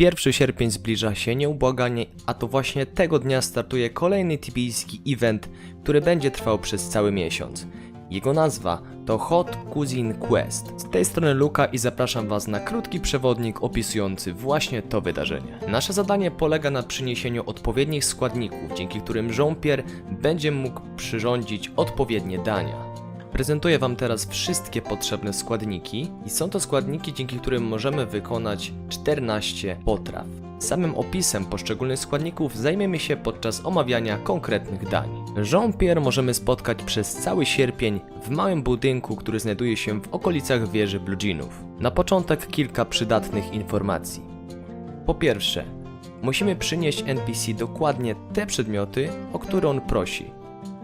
1 sierpień zbliża się nieubłaganie, a to właśnie tego dnia startuje kolejny tibijski event, który będzie trwał przez cały miesiąc. Jego nazwa to Hot Cuisine Quest. Z tej strony Luka i zapraszam Was na krótki przewodnik opisujący właśnie to wydarzenie. Nasze zadanie polega na przyniesieniu odpowiednich składników, dzięki którym Jean-Pierre będzie mógł przyrządzić odpowiednie dania. Prezentuję Wam teraz wszystkie potrzebne składniki i są to składniki, dzięki którym możemy wykonać 14 potraw. Samym opisem poszczególnych składników zajmiemy się podczas omawiania konkretnych dań. Jean-Pierre możemy spotkać przez cały sierpień w małym budynku, który znajduje się w okolicach wieży Blue Jeanów. Na początek kilka przydatnych informacji. Po pierwsze, musimy przynieść NPC dokładnie te przedmioty, o które on prosi.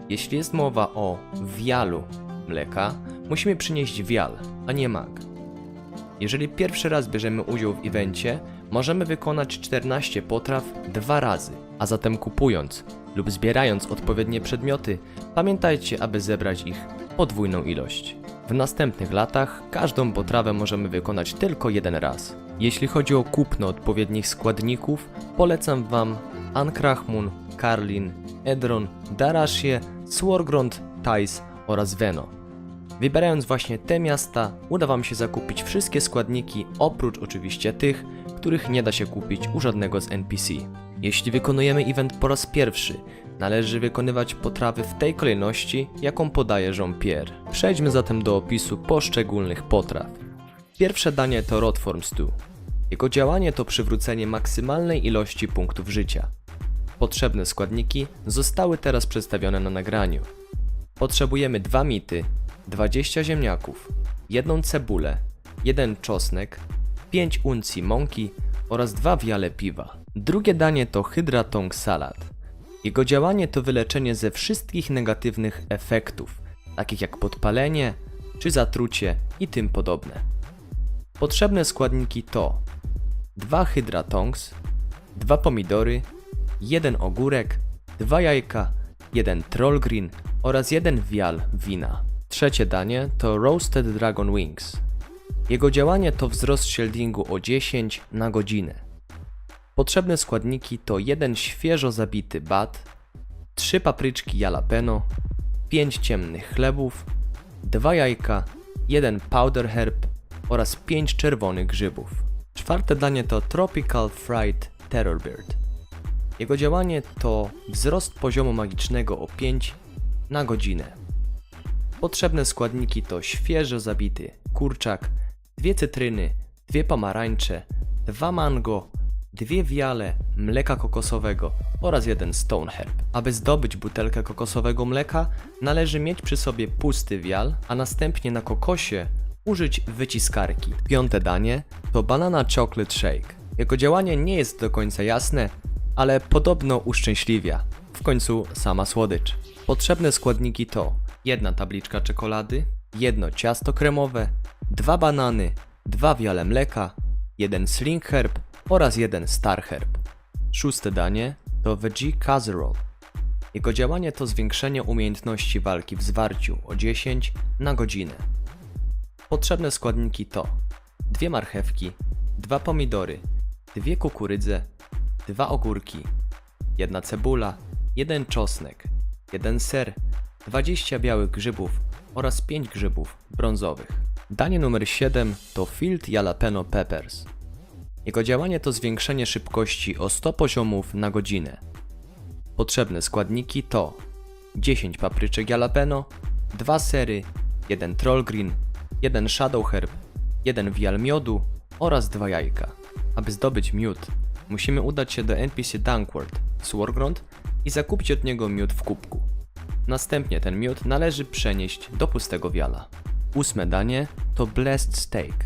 Jeśli jest mowa o wialu mleka, musimy przynieść wial, a nie mak. Jeżeli pierwszy raz bierzemy udział w evencie, możemy wykonać 14 potraw dwa razy, a zatem kupując lub zbierając odpowiednie przedmioty, pamiętajcie, aby zebrać ich podwójną ilość. W następnych latach każdą potrawę możemy wykonać tylko jeden raz. Jeśli chodzi o kupno odpowiednich składników, polecam Wam Ankrachmun, Karlin, Edron, Darashie, Swargrond, Thais oraz Veno. Wybierając właśnie te miasta, uda Wam się zakupić wszystkie składniki, oprócz oczywiście tych, których nie da się kupić u żadnego z NPC. Jeśli wykonujemy event po raz pierwszy, należy wykonywać potrawy w tej kolejności, jaką podaje Jean-Pierre. Przejdźmy zatem do opisu poszczególnych potraw. Pierwsze danie to Rotform Stew. Jego działanie to przywrócenie maksymalnej ilości punktów życia. Potrzebne składniki zostały teraz przedstawione na nagraniu. Potrzebujemy dwa mity, 20 ziemniaków, jedną cebulę, jeden czosnek, 5 uncji mąki oraz dwa wiale piwa. Drugie danie to hydratong salad. Jego działanie to wyleczenie ze wszystkich negatywnych efektów, takich jak podpalenie czy zatrucie i tym podobne. Potrzebne składniki to dwa hydratongs, dwa pomidory, jeden ogórek, dwa jajka, jeden trollgreen oraz jeden wial wina. Trzecie danie to Roasted Dragon Wings. Jego działanie to wzrost shieldingu o 10 na godzinę. Potrzebne składniki to jeden świeżo zabity bat, 3 papryczki jalapeno, 5 ciemnych chlebów, 2 jajka, 1 powder herb oraz 5 czerwonych grzybów. Czwarte danie to Tropical Fried Terror Bird. Jego działanie to wzrost poziomu magicznego o 5 na godzinę. Potrzebne składniki to świeżo zabity kurczak, dwie cytryny, dwie pomarańcze, dwa mango, dwie wiale mleka kokosowego oraz jeden stone herb. Aby zdobyć butelkę kokosowego mleka, należy mieć przy sobie pusty wial, a następnie na kokosie użyć wyciskarki. Piąte danie to banana chocolate shake. Jego działanie nie jest do końca jasne, ale podobno uszczęśliwia. W końcu sama słodycz. Potrzebne składniki to jedna tabliczka czekolady, jedno ciasto kremowe, dwa banany, dwa wiale mleka, jeden sling herb oraz jeden star herb. Szóste danie to veggie casserole. Jego działanie to zwiększenie umiejętności walki w zwarciu o 10 na godzinę. Potrzebne składniki to dwie marchewki, dwa pomidory, dwie kukurydze, dwa ogórki, jedna cebula, jeden czosnek, jeden ser, 20 białych grzybów oraz 5 grzybów brązowych. Danie numer 7 to Field Jalapeno Peppers. Jego działanie to zwiększenie szybkości o 100 poziomów na godzinę. Potrzebne składniki to 10 papryczek jalapeno, 2 sery, 1 trollgreen, 1 shadow herb, 1 wial miodu oraz 2 jajka. Aby zdobyć miód, musimy udać się do NPC Dankward, Swargrond i zakupić od niego miód w kubku. Następnie ten miód należy przenieść do pustego wiala. Ósme danie to Blessed Steak.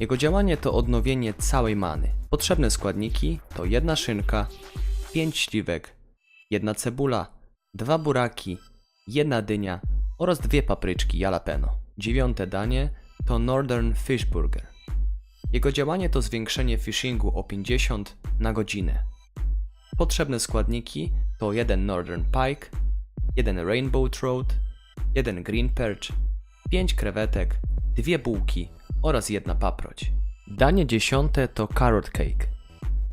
Jego działanie to odnowienie całej many. Potrzebne składniki to jedna szynka, 5 śliwek, jedna cebula, dwa buraki, jedna dynia oraz dwie papryczki jalapeno. Dziewiąte danie to Northern Fish Burger. Jego działanie to zwiększenie fishingu o 50 na godzinę. Potrzebne składniki to jeden Northern Pike, jeden Rainbow Trout, jeden Green Perch, 5 krewetek, dwie bułki oraz jedna paproć. Danie dziesiąte to Carrot Cake.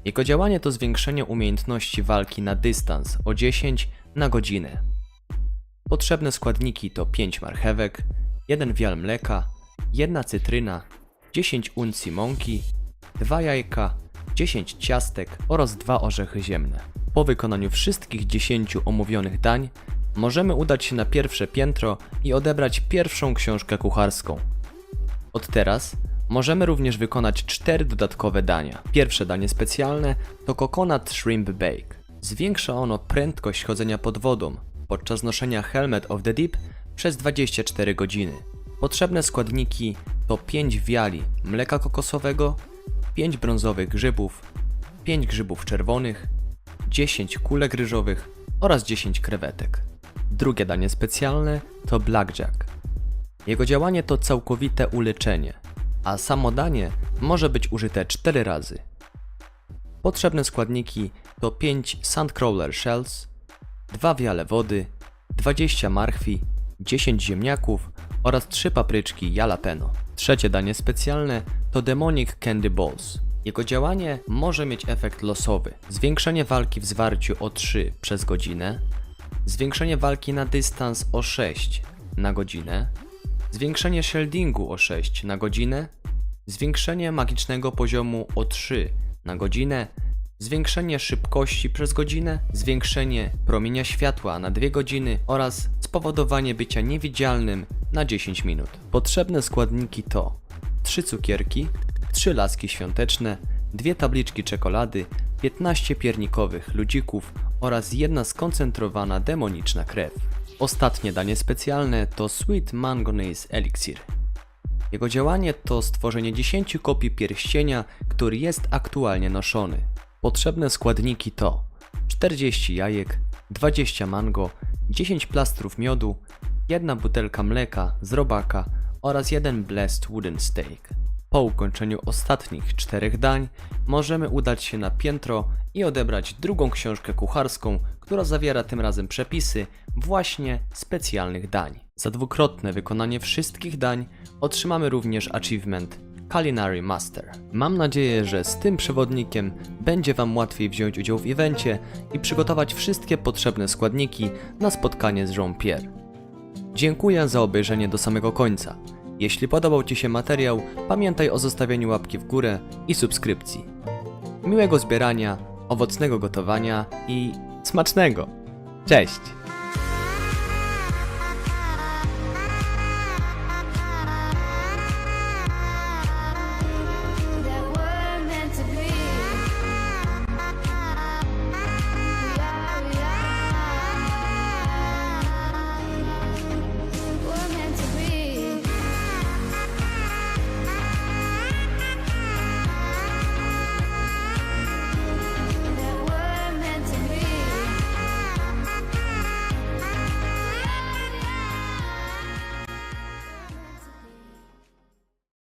Jego działanie to zwiększenie umiejętności walki na dystans o 10 na godzinę. Potrzebne składniki to 5 marchewek, 1 wial mleka, 1 cytryna, 10 uncji mąki, 2 jajka, 10 ciastek oraz 2 orzechy ziemne. Po wykonaniu wszystkich 10 omówionych dań możemy udać się na pierwsze piętro i odebrać pierwszą książkę kucharską. Od teraz możemy również wykonać cztery dodatkowe dania. Pierwsze danie specjalne to Coconut Shrimp Bake. Zwiększa ono prędkość chodzenia pod wodą podczas noszenia Helmet of the Deep przez 24 godziny. Potrzebne składniki to 5 wiali mleka kokosowego, 5 brązowych grzybów, 5 grzybów czerwonych, 10 kulek ryżowych oraz 10 krewetek. Drugie danie specjalne to Blackjack. Jego działanie to całkowite uleczenie, a samo danie może być użyte 4 razy. Potrzebne składniki to 5 Sandcrawler Shells, 2 wiale wody, 20 marchwi, 10 ziemniaków oraz 3 papryczki jalapeno. Trzecie danie specjalne to Demonic Candy Balls. Jego działanie może mieć efekt losowy. Zwiększenie walki w zwarciu o 3 przez godzinę, zwiększenie walki na dystans o 6 na godzinę, zwiększenie shieldingu o 6 na godzinę, zwiększenie magicznego poziomu o 3 na godzinę, zwiększenie szybkości przez godzinę, zwiększenie promienia światła na 2 godziny oraz spowodowanie bycia niewidzialnym na 10 minut. Potrzebne składniki to 3 cukierki, 3 laski świąteczne, 2 tabliczki czekolady, 15 piernikowych ludzików oraz jedna skoncentrowana demoniczna krew. Ostatnie danie specjalne to Sweet Mangonese Elixir. Jego działanie to stworzenie 10 kopii pierścienia, który jest aktualnie noszony. Potrzebne składniki to 40 jajek, 20 mango, 10 plastrów miodu, jedna butelka mleka z robaka oraz jeden blessed wooden steak. Po ukończeniu ostatnich czterech dań możemy udać się na piętro i odebrać drugą książkę kucharską, która zawiera tym razem przepisy właśnie specjalnych dań. Za dwukrotne wykonanie wszystkich dań otrzymamy również achievement Culinary Master. Mam nadzieję, że z tym przewodnikiem będzie Wam łatwiej wziąć udział w evencie i przygotować wszystkie potrzebne składniki na spotkanie z Jean-Pierre. Dziękuję za obejrzenie do samego końca. Jeśli podobał Ci się materiał, pamiętaj o zostawieniu łapki w górę i subskrypcji. Miłego zbierania, owocnego gotowania i smacznego! Cześć!